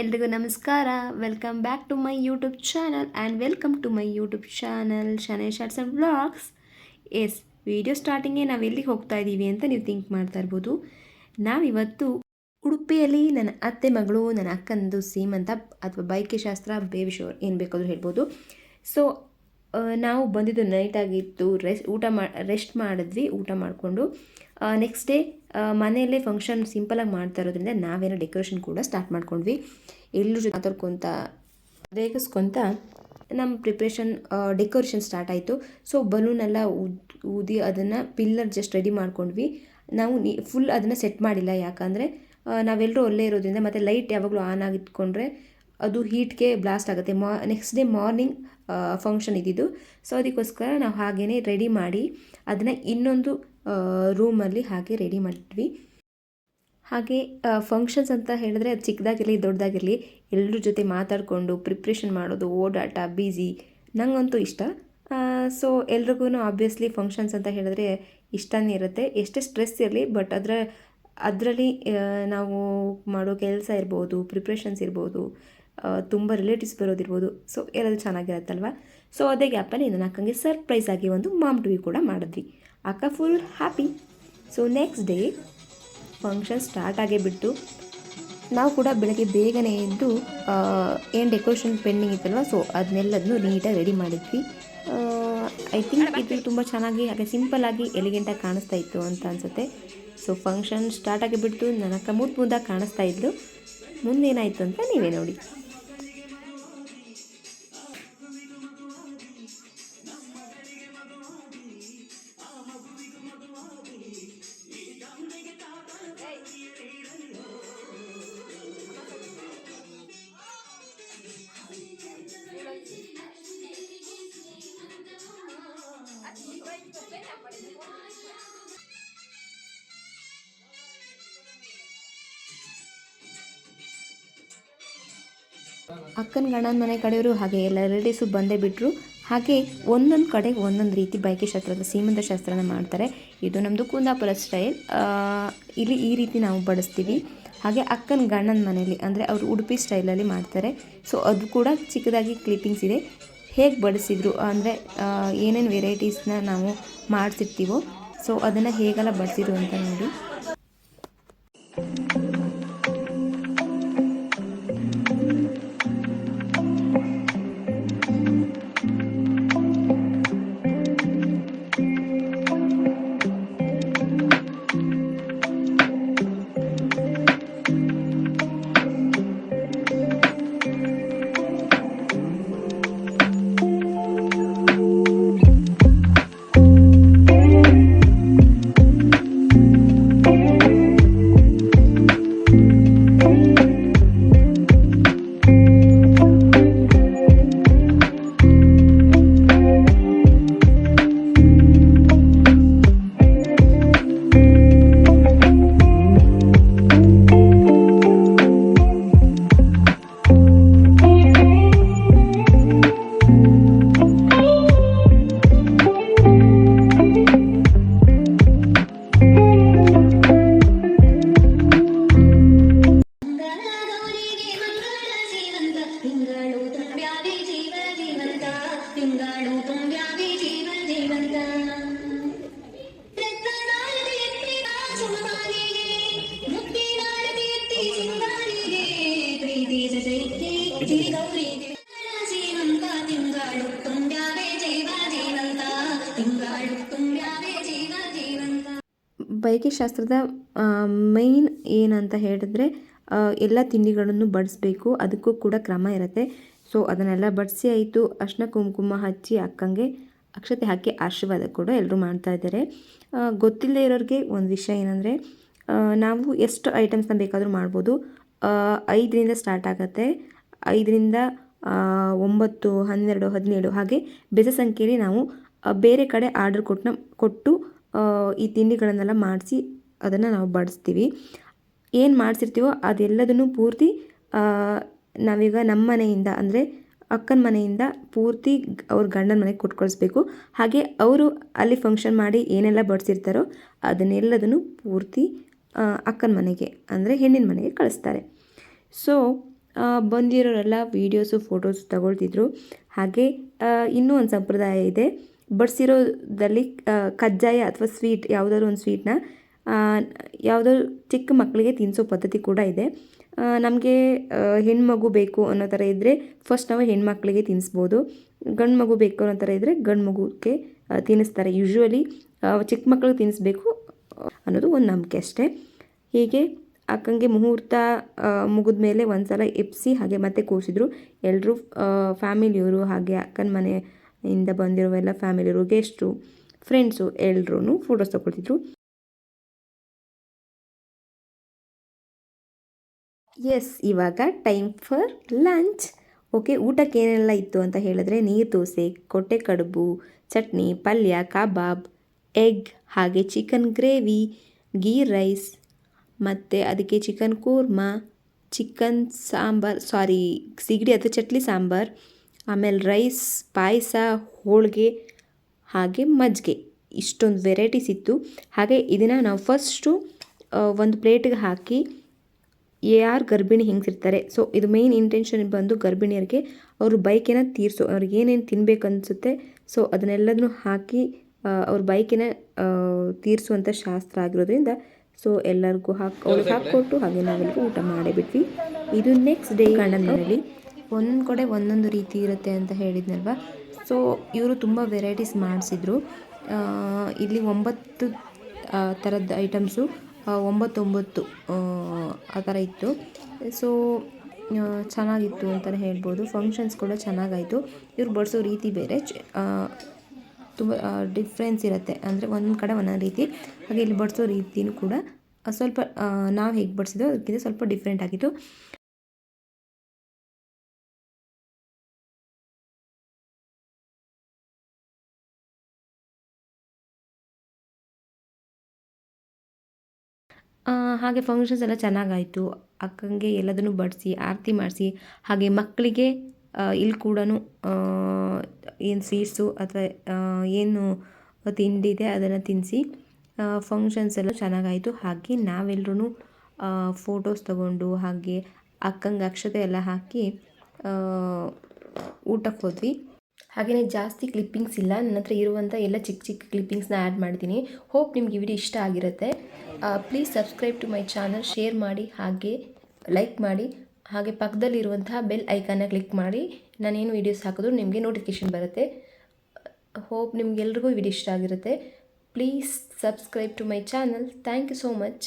ಎಲ್ರಿಗೂ ನಮಸ್ಕಾರ. Welcome back to my YouTube channel and welcome to my YouTube channel Shanai shorts and vlogs yes video ಸ್ಟಾರ್ಟಿಂಗೇ ನಾವು ಎಲ್ಲಿಗೆ ಹೋಗ್ತಾ ಇದ್ದೀವಿ ಅಂತ ನೀವು ಥಿಂಕ್ ಮಾಡ್ತಾ ಇರ್ಬೋದು. ನಾವಿವತ್ತು ಉಡುಪಿಯಲ್ಲಿ ನನ್ನ ಅತ್ತೆ ಮಗಳು, ನನ್ನ ಅಕ್ಕಂದು ಸೀಮಂತ ಅಥವಾ ಬೈಕೆ ಶಾಸ್ತ್ರ ಬೇಬಿ ಶೋರ್ ಏನು ಬೇಕಾದರೂ ಹೇಳ್ಬೋದು. ಸೊ ನಾವು ಬಂದಿದ್ದು ನೈಟ್ ಆಗಿತ್ತು ರೆಸ್ಟ್ ಊಟ ಮಾ ರೆಸ್ಟ್ ಮಾಡಿದ್ವಿ, ಊಟ ಮಾಡಿಕೊಂಡು. ನೆಕ್ಸ್ಟ್ ಡೇ ಮನೆಯಲ್ಲೇ ಫಂಕ್ಷನ್ ಸಿಂಪಲಾಗಿ ಮಾಡ್ತಾ ಇರೋದ್ರಿಂದ ನಾವೇನೋ ಡೆಕೋರೇಷನ್ ಕೂಡ ಸ್ಟಾರ್ಟ್ ಮಾಡ್ಕೊಂಡ್ವಿ. ಎಲ್ಲರೂ ಜೊತೆ ಮಾತಾಡ್ಕೊತ, ರೇಗಿಸ್ಕೊತ ನಮ್ಮ ಪ್ರಿಪ್ರೇಷನ್ ಡೆಕೋರೇಷನ್ ಸ್ಟಾರ್ಟ್ ಆಯಿತು. ಸೊ ಬಲೂನೆಲ್ಲ ಊದಿ ಅದನ್ನು ಪಿಲ್ಲರ್ ಜಸ್ಟ್ ರೆಡಿ ಮಾಡ್ಕೊಂಡ್ವಿ. ನಾವು ನೀ ಫುಲ್ ಅದನ್ನು ಸೆಟ್ ಮಾಡಿಲ್ಲ, ಯಾಕಂದರೆ ನಾವೆಲ್ಲರೂ ಅಲ್ಲೇ ಇರೋದ್ರಿಂದ ಮತ್ತು ಲೈಟ್ ಯಾವಾಗಲೂ ಆನ್ ಆಗಿಟ್ಕೊಂಡ್ರೆ ಅದು ಹೀಟ್ಗೆ ಬ್ಲಾಸ್ಟ್ ಆಗುತ್ತೆ. ಮಾ ನೆಕ್ಸ್ಟ್ ಡೇ ಮಾರ್ನಿಂಗ್ ಫಂಕ್ಷನ್ ಇದ್ದಿದ್ದು. ಸೊ ಅದಕ್ಕೋಸ್ಕರ ನಾವು ಹಾಗೆಯೇ ರೆಡಿ ಮಾಡಿ ಅದನ್ನು ಇನ್ನೊಂದು ರೂಮಲ್ಲಿ ಹಾಗೆ ರೆಡಿ ಮಾಡಿದ್ವಿ. ಹಾಗೆ ಫಂಕ್ಷನ್ಸ್ ಅಂತ ಹೇಳಿದ್ರೆ ಅದು ಚಿಕ್ಕದಾಗಿರಲಿ, ದೊಡ್ಡದಾಗಿರಲಿ ಎಲ್ಲರ ಜೊತೆ ಮಾತಾಡಿಕೊಂಡು ಪ್ರಿಪ್ರೇಷನ್ ಮಾಡೋದು, ಓಡಾಟ ಬ್ಯುಸಿ ನಂಗಂತೂ ಇಷ್ಟ. ಸೊ ಎಲ್ರಿಗೂ ಆಬ್ವಿಯಸ್ಲಿ ಫಂಕ್ಷನ್ಸ್ ಅಂತ ಹೇಳಿದ್ರೆ ಇಷ್ಟನೇ ಇರುತ್ತೆ. ಎಷ್ಟೇ ಸ್ಟ್ರೆಸ್ ಇರಲಿ ಬಟ್ ಅದರ, ಅದರಲ್ಲಿ ನಾವು ಮಾಡೋ ಕೆಲಸ ಇರ್ಬೋದು ಪ್ರಿಪ್ರೇಷನ್ಸ್ ಇರ್ಬೋದು ತುಂಬ ರಿಲೇಟಿವ್ಸ್ ಬರೋದಿರ್ಬೋದು. ಸೊ ಎಲ್ಲದು ಚೆನ್ನಾಗಿರತ್ತಲ್ವ? ಸೊ ಅದೇ ಗ್ಯಾಪಲ್ಲಿ ನನ್ನ ಅಕ್ಕಂಗೆ ಸರ್ಪ್ರೈಸ್ ಆಗಿ ಒಂದು ಮಾಮ್ ಟು ಕೂಡ ಮಾಡಿದ್ವಿ. ಅಕ್ಕ full happy so next day function start ಆಗೇ ಬಿಟ್ಟು ನಾವು ಕೂಡ ಬೆಳಗ್ಗೆ ಬೇಗನೆ ಎದ್ದು ಏನು ಡೆಕೋರೇಷನ್ ಪೆಂಡಿಂಗ್ ಇತ್ತಲ್ವ ಸೊ ಅದನ್ನೆಲ್ಲದನ್ನು ನೀಟಾಗಿ ರೆಡಿ ಮಾಡಿದ್ವಿ. ಐ ಥಿಂಕ್ ಇದು ತುಂಬ ಚೆನ್ನಾಗಿ ಹಾಗೆ ಸಿಂಪಲ್ಲಾಗಿ ಎಲಿಗೆಂಟಾಗಿ ಕಾಣಿಸ್ತಾ ಇತ್ತು ಅಂತ ಅನಿಸುತ್ತೆ. ಸೊ ಫಂಕ್ಷನ್ ಸ್ಟಾರ್ಟ್ ಆಗಿಬಿಟ್ಟು ನನ್ನ ಅಕ್ಕ ಮುದ್ದು ಮುದ್ದಾಗಿ ಕಾಣಿಸ್ತಾ ಇದ್ಲು. ಮುಂದೇನಾಯಿತು ಅಂತ ನೀವೇ ನೋಡಿ. ಅಕ್ಕನ ಗಂಡನ ಮನೆ ಕಡೆಯವರು ಹಾಗೆ ಎಲ್ಲ ರಿಲೇಟಿವ್ಸು ಬಂದೇ ಬಿಟ್ಟರು ಹಾಗೆ ಒಂದೊಂದು ಕಡೆ ಒಂದೊಂದು ರೀತಿ ಬೈಕೆ ಶಾಸ್ತ್ರದ, ಸೀಮಂತ ಶಾಸ್ತ್ರನ ಮಾಡ್ತಾರೆ. ಇದು ನಮ್ಮದು ಕುಂದಾಪುರ ಸ್ಟೈಲ್ ಇಲ್ಲಿ ಈ ರೀತಿ ನಾವು ಬಡಿಸ್ತೀವಿ. ಹಾಗೆ ಅಕ್ಕನ ಗಂಡನ ಮನೆಯಲ್ಲಿ ಅಂದರೆ ಅವರು ಉಡುಪಿ ಸ್ಟೈಲಲ್ಲಿ ಮಾಡ್ತಾರೆ. ಸೊ ಅದು ಕೂಡ ಚಿಕ್ಕದಾಗಿ ಕ್ಲಿಪ್ಪಿಂಗ್ಸ್ ಇದೆ. ಹೇಗೆ ಬಡಿಸಿದ್ರು ಅಂದರೆ ಏನೇನು ವೆರೈಟೀಸ್ನ ನಾವು ಮಾಡಿಸಿರ್ತೀವೋ ಸೊ ಅದನ್ನು ಹೇಗೆಲ್ಲ ಬಡಿಸಿದ್ರು ಅಂತ ನೋಡಿ. ಬೈಕೆ ಶಾಸ್ತ್ರದ ಮೈನ್ ಏನಂತ ಹೇಳಿದ್ರೆ ಎಲ್ಲ ತಿಂಡಿಗಳನ್ನು ಬಡಿಸ್ಬೇಕು, ಅದಕ್ಕೂ ಕೂಡ ಕ್ರಮ ಇರುತ್ತೆ. ಸೊ ಅದನ್ನೆಲ್ಲ ಬಡಿಸಿ ಆಯಿತು, ಅರ್ಶಿನ ಕುಂಕುಮ ಹಚ್ಚಿ ಅಕ್ಕಂಗೆ ಅಕ್ಷತೆ ಹಾಕಿ ಆಶೀರ್ವಾದ ಕೂಡ ಎಲ್ಲರೂ ಮಾಡ್ತಾ ಇದ್ದಾರೆ. ಗೊತ್ತಿಲ್ಲದೆ ಇರೋರಿಗೆ ಒಂದು ವಿಷಯ ಏನಂದರೆ ನಾವು ಎಷ್ಟು ಐಟಮ್ಸ್ನ ಬೇಕಾದರೂ ಮಾಡ್ಬೋದು. ಐದರಿಂದ ಸ್ಟಾರ್ಟ್ ಆಗುತ್ತೆ. ಐದರಿಂದ ಒಂಬತ್ತು, ಹನ್ನೆರಡು, ಹದಿನೇಳು ಹಾಗೆ ಬೆಸ ಸಂಖ್ಯೆಯಲ್ಲಿ ನಾವು ಬೇರೆ ಕಡೆ ಆರ್ಡರ್ ಕೊಟ್ಟು ಕೊಟ್ಟು ಈ ತಿಂಡಿಗಳನ್ನೆಲ್ಲ ಮಾಡಿಸಿ ಅದನ್ನು ನಾವು ಬಡಿಸ್ತೀವಿ. ಏನು ಮಾಡಿಸಿರ್ತೀವೋ ಅದೆಲ್ಲದನ್ನು ಪೂರ್ತಿ ನಾವೀಗ ನಮ್ಮ ಮನೆಯಿಂದ ಅಂದರೆ ಅಕ್ಕನ ಮನೆಯಿಂದ ಪೂರ್ತಿ ಅವ್ರ ಗಂಡನ ಮನೆಗೆ ಕೊಟ್ಟು ಹಾಗೆ ಅವರು ಅಲ್ಲಿ ಫಂಕ್ಷನ್ ಮಾಡಿ ಏನೆಲ್ಲ ಬಡಿಸಿರ್ತಾರೋ ಅದನ್ನೆಲ್ಲದನ್ನು ಪೂರ್ತಿ ಅಕ್ಕನ ಮನೆಗೆ, ಅಂದರೆ ಹೆಣ್ಣಿನ ಮನೆಗೆ ಕಳಿಸ್ತಾರೆ. ಸೊ ಬಂದಿರೋರೆಲ್ಲ ವೀಡಿಯೋಸು ಫೋಟೋಸ್ ತಗೊಳ್ತಿದ್ರು. ಹಾಗೆ ಇನ್ನೂ ಒಂದು ಸಂಪ್ರದಾಯ ಇದೆ. ಬಡಿಸಿರೋದಲ್ಲಿ ಕಜ್ಜಾಯ ಅಥವಾ ಸ್ವೀಟ್ ಯಾವುದಾದ್ರು ಒಂದು ಸ್ವೀಟ್ನ ಯಾವುದಾದ್ರು ಚಿಕ್ಕ ಮಕ್ಕಳಿಗೆ ತಿನ್ನಿಸೋ ಪದ್ಧತಿ ಕೂಡ ಇದೆ. ನಮಗೆ ಹೆಣ್ಮಗು ಬೇಕು ಅನ್ನೋ ಥರ ಇದ್ದರೆ ಫಸ್ಟ್ ನಾವು ಹೆಣ್ಮಕ್ಳಿಗೆ ತಿನ್ನಿಸ್ಬೋದು ಗಂಡು ಮಗು ಬೇಕು ಅನ್ನೋ ಥರ ಇದ್ದರೆ ಗಂಡು ಮಗುಗೆ ತಿನ್ನಿಸ್ತಾರೆ ಯೂಶ್ವಲಿ ಚಿಕ್ಕ ಮಕ್ಕಳಿಗೆ ತಿನ್ನಿಸ್ಬೇಕು ಅನ್ನೋದು ಒಂದು ನಂಬಿಕೆ ಅಷ್ಟೇ. ಹೀಗೆ ಅಕ್ಕಂಗೆ ಮುಹೂರ್ತ ಮುಗಿದ ಮೇಲೆ ಒಂದು ಸಲ ಎಪ್ಸಿ, ಹಾಗೆ ಮತ್ತೆ ಕೂರಿಸಿದ್ರು. ಎಲ್ಲರೂ ಫ್ಯಾಮಿಲಿಯವರು ಹಾಗೆ ಅಕ್ಕನ ಮನೆಯಿಂದ ಬಂದಿರೋ ಎಲ್ಲ ಫ್ಯಾಮಿಲಿಯವರು ಗೆಸ್ಟು ಫ್ರೆಂಡ್ಸು ಎಲ್ಲರೂ ಫೋಟೋಸ್ ತಗೊಳ್ತಿದ್ರು. ಎಸ್ ಇವಾಗ ಟೈಮ್ ಫಾರ್ ಲಂಚ್ ಓಕೆ ಊಟಕ್ಕೆ ಏನೆಲ್ಲ ಇತ್ತು ಅಂತ ಹೇಳಿದ್ರೆ ನೀರು ದೋಸೆ, ಕೊಟ್ಟೆ ಕಡುಬು, ಚಟ್ನಿ, ಪಲ್ಯ, ಕಬಾಬ್ ಎಗ್ ಹಾಗೆ ಚಿಕನ್ ಗ್ರೇವಿ ಗೀ ರೈಸ್ ಮತ್ತು ಅದಕ್ಕೆ chicken korma chicken sambar sorry ಸಿಗಡಿ ಅಥವಾ ಚಟ್ಲಿ ಸಾಂಬಾರ್, ಆಮೇಲೆ ರೈಸ್ ಪಾಯಸ, ಹೋಳಿಗೆ, ಹಾಗೆ ಮಜ್ಜಿಗೆ. ಇಷ್ಟೊಂದು ವೆರೈಟೀಸ್ ಇತ್ತು. ಹಾಗೆ ಇದನ್ನು ನಾವು ಫಸ್ಟು ಒಂದು ಪ್ಲೇಟಿಗೆ ಹಾಕಿ ಯಾರು ಗರ್ಭಿಣಿ ಹೆಂಗಸಿರ್ತಾರೆ. ಸೊ ಇದು ಮೇನ್ ಇಂಟೆನ್ಷನ್ ಬಂದು ಗರ್ಭಿಣಿಯರಿಗೆ ಅವರು ಬೈಕಿನ ತೀರಿಸೋ, ಅವ್ರಿಗೆ ಏನೇನು ತಿನ್ಬೇಕು ಅನಿಸುತ್ತೆ ಸೊ ಅದನ್ನೆಲ್ಲದನ್ನು ಹಾಕಿ ಅವ್ರ ಬೈಕಿನ ತೀರಿಸುವಂಥ ಶಾಸ್ತ್ರ ಆಗಿರೋದ್ರಿಂದ ಸೊ ಎಲ್ಲರಿಗೂ ಹಾಕಿ, ಅವ್ರಿಗೆ ಹಾಕ್ಕೊಟ್ಟು ಹಾಗೆ ನಾವೆಲ್ಲರೂ ಊಟ ಮಾಡೇ ಬಿಟ್ವಿ ಇದು ನೆಕ್ಸ್ಟ್ ಡೇ ಮನೇಲಿ ಒಂದೊಂದು ಕಡೆ ಒಂದೊಂದು ರೀತಿ ಇರುತ್ತೆ ಅಂತ ಹೇಳಿದ್ನಲ್ವ? ಸೊ ಇವರು ತುಂಬ ವೆರೈಟೀಸ್ ಮಾಡಿಸಿದ್ರು. ಇಲ್ಲಿ ಒಂಬತ್ತು ಥರದ ಐಟಮ್ಸು ಒಂಬತ್ತೊಂಬತ್ತು ಆ, ಥರ ಇತ್ತು. ಸೊ ಚೆನ್ನಾಗಿತ್ತು ಅಂತಲೇ ಹೇಳ್ಬೋದು. ಫಂಕ್ಷನ್ಸ್ ಕೂಡ ಚೆನ್ನಾಗಾಯಿತು. ಇವ್ರು ಬಡಿಸೋ ರೀತಿ ಬೇರೆ. ತುಂಬ ಡಿಫ್ರೆನ್ಸ್ ಇರುತ್ತೆ. ಅಂದರೆ ಒಂದು ಕಡೆ ಒಂದೊಂದು ರೀತಿ. ಹಾಗೆ ಇಲ್ಲಿ ಬಡಿಸೋ ರೀತಿನೂ ಕೂಡ ಸ್ವಲ್ಪ ನಾವು ಹೇಗೆ ಬಡಿಸಿದ್ವೋ ಅದಕ್ಕಿಂತ ಸ್ವಲ್ಪ ಡಿಫ್ರೆಂಟ್ ಆಗಿತ್ತು. ಹಾಗೆ ಫಂಕ್ಷನ್ಸ್ ಎಲ್ಲ ಚೆನ್ನಾಗಾಯಿತು. ಅಕ್ಕಂಗೆ ಎಲ್ಲದನ್ನು ಬಡಿಸಿ, ಆರತಿ ಮಾಡಿಸಿ, ಹಾಗೆ ಮಕ್ಕಳಿಗೆ ಇಲ್ಲಿ ಕೂಡ ಏನು ಸ್ವೀಟ್ಸು ಅಥವಾ ಏನು ತಿಂಡಿ ಇದೆ ಅದನ್ನು ತಿನ್ನಿಸಿ ಫಂಕ್ಷನ್ಸ್ ಎಲ್ಲ ಚೆನ್ನಾಗಾಯಿತು. ಹಾಗೆ ನಾವೆಲ್ಲರೂ ಫೋಟೋಸ್ ತಗೊಂಡು ಹಾಗೆ ಅಕ್ಕಂಗೆ ಅಕ್ಷತೆ ಎಲ್ಲ ಹಾಕಿ ಊಟಕ್ಕೆ ಹೋದ್ವಿ. ಹಾಗೆಯೇ ಜಾಸ್ತಿ ಕ್ಲಿಪ್ಪಿಂಗ್ಸ್ ಇಲ್ಲ. ನನ್ನ ಹತ್ರ ಇರುವಂಥ ಎಲ್ಲ ಚಿಕ್ಕ ಚಿಕ್ಕ ಕ್ಲಿಪ್ಪಿಂಗ್ಸ್ನ ಆ್ಯಡ್ ಮಾಡ್ತೀನಿ. ಹೋಪ್ ನಿಮ್ಗೆ ವಿಡಿಯೋ ಇಷ್ಟ ಆಗಿರುತ್ತೆ. Please subscribe to my channel share ಮಾಡಿ, ಹಾಗೆ ಲೈಕ್ ಮಾಡಿ, ಹಾಗೆ ಪಕ್ಕದಲ್ಲಿರುವಂತಹ ಬೆಲ್ ಐಕಾನ ಕ್ಲಿಕ್ ಮಾಡಿ. ನಾನೇನು ವೀಡಿಯೋಸ್ ಹಾಕಿದ್ರು ನಿಮಗೆ ನೋಟಿಫಿಕೇಷನ್ ಬರುತ್ತೆ. ಹೋಪ್ ನಿಮಗೆಲ್ರಿಗೂ ವಿಡಿಯೋ ಇಷ್ಟ ಆಗಿರುತ್ತೆ. Please subscribe to my channel thank you so much